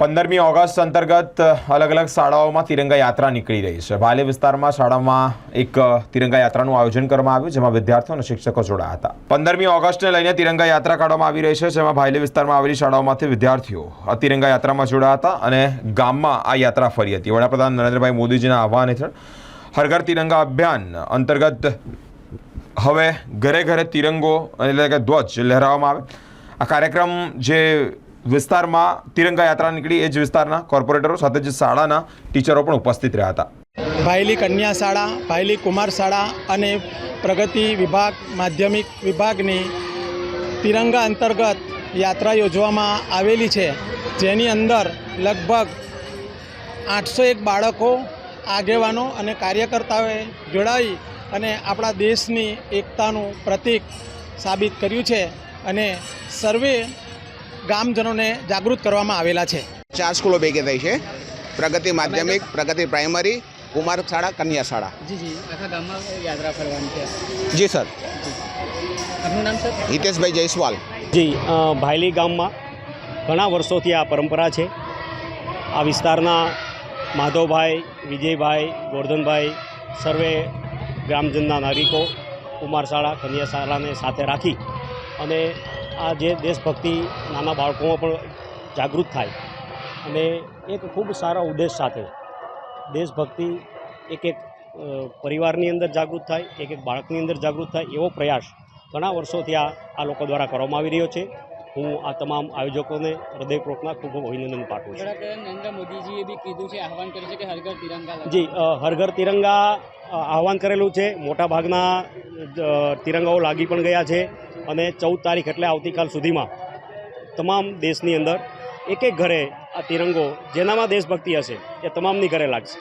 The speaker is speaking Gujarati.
પંદરમી ઓગસ્ટ અંતર્ગત અલગ અલગ શાળાઓમાં તિરંગા યાત્રા નીકળી રહી છે. ભાલે વિસ્તારમાં શાળામાં એક તિરંગા યાત્રાનું આયોજન કરવામાં આવ્યું, જેમાં વિદ્યાર્થીઓ અને શિક્ષકો જોડાયા હતા. પંદરમી ઓગસ્ટને લઈને તિરંગા યાત્રા કાઢવામાં આવી રહી છે, જેમાં ભાયલી વિસ્તારમાં આવેલી શાળાઓમાંથી વિદ્યાર્થીઓ તિરંગા યાત્રામાં જોડાયા હતા અને ગામમાં આ યાત્રા ફરી હતી. વડાપ્રધાન નરેન્દ્રભાઈ મોદીજીના આહવાન હેઠળ હરઘર તિરંગા અભિયાન અંતર્ગત હવે ઘરે ઘરે તિરંગો એટલે કે ધ્વજ લહેરાવવામાં આવે. આ કાર્યક્રમ જે વિસ્તારમાં તિરંગા યાત્રા નીકળી. એ જ વિસ્તારના કોર્પોરેટરો સાથે જ શાળાના ટીચરો પણ ઉપસ્થિત રહ્યા હતા. ભાયલી કન્યા શાળા, ભાયલી કુમાર શાળા અને પ્રગતિ વિભાગ, માધ્યમિક વિભાગની તિરંગા અંતર્ગત યાત્રા યોજવામાં આવેલી છે, જેની અંદર લગભગ આઠસો એક બાળકો, આગેવાનો અને કાર્યકર્તાઓએ જોડાઈ અને આપણા દેશની એકતાનું પ્રતીક સાબિત કર્યું છે. અને સર્વે ગામજનોને જાગૃત કરવામાં આવેલા છે. ચાર સ્કૂલો ભેગી થઈ છે. પ્રગતિ માધ્યમિક પ્રગતિ પ્રાઇમરી કુમાર શાળા કન્યા શાળા. જી જી. આખા ગામમાં યાત્રા ફરવાની છે. જી સર. આપનું નામ સર? હિતેશભાઈ જયસ્વાલ. જી ભાયલી ગામમાં ઘણા વર્ષોથી આ પરંપરા છે. આ વિસ્તારના માધવભાઈ વિજયભાઈ ગોરધનભાઈ સર્વે ગ્રામજનના નાગરિકો કુમાર શાળા કન્યા શાળાને સાથે રાખી અને આ જે દેશભક્તિ નાના બાળકોમાં પણ જાગૃત થાય અને એક ખૂબ સારા ઉદ્દેશ સાથે દેશભક્તિ એક એક પરિવારની અંદર જાગૃત થાય એક એક બાળકની અંદર જાગૃત થાય એવો પ્રયાસ ઘણા વર્ષોથી આ આ લોકો દ્વારા કરવામાં આવી રહ્યો છે. હું આ તમામ આયોજકોને હૃદયપૂર્વકના ખૂબ ખૂબ અભિનંદન પાઠવું છું. નરેન્દ્ર મોદીજીએ બી કીધું છે આહવાન કર્યું છે કે હરઘર તિરંગા જી હરઘર તિરંગા આહવાન કરેલું છે. મોટાભાગના તિરંગાઓ લાગી પણ ગયા છે. અને ચૌદ તારીખ એટલે આવતીકાલ સુધીમાં તમામ દેશની અંદર એક એક ઘરે આ તિરંગો, જેનામાં દેશભક્તિ હશે, એ તમામની ઘરે લાગશે.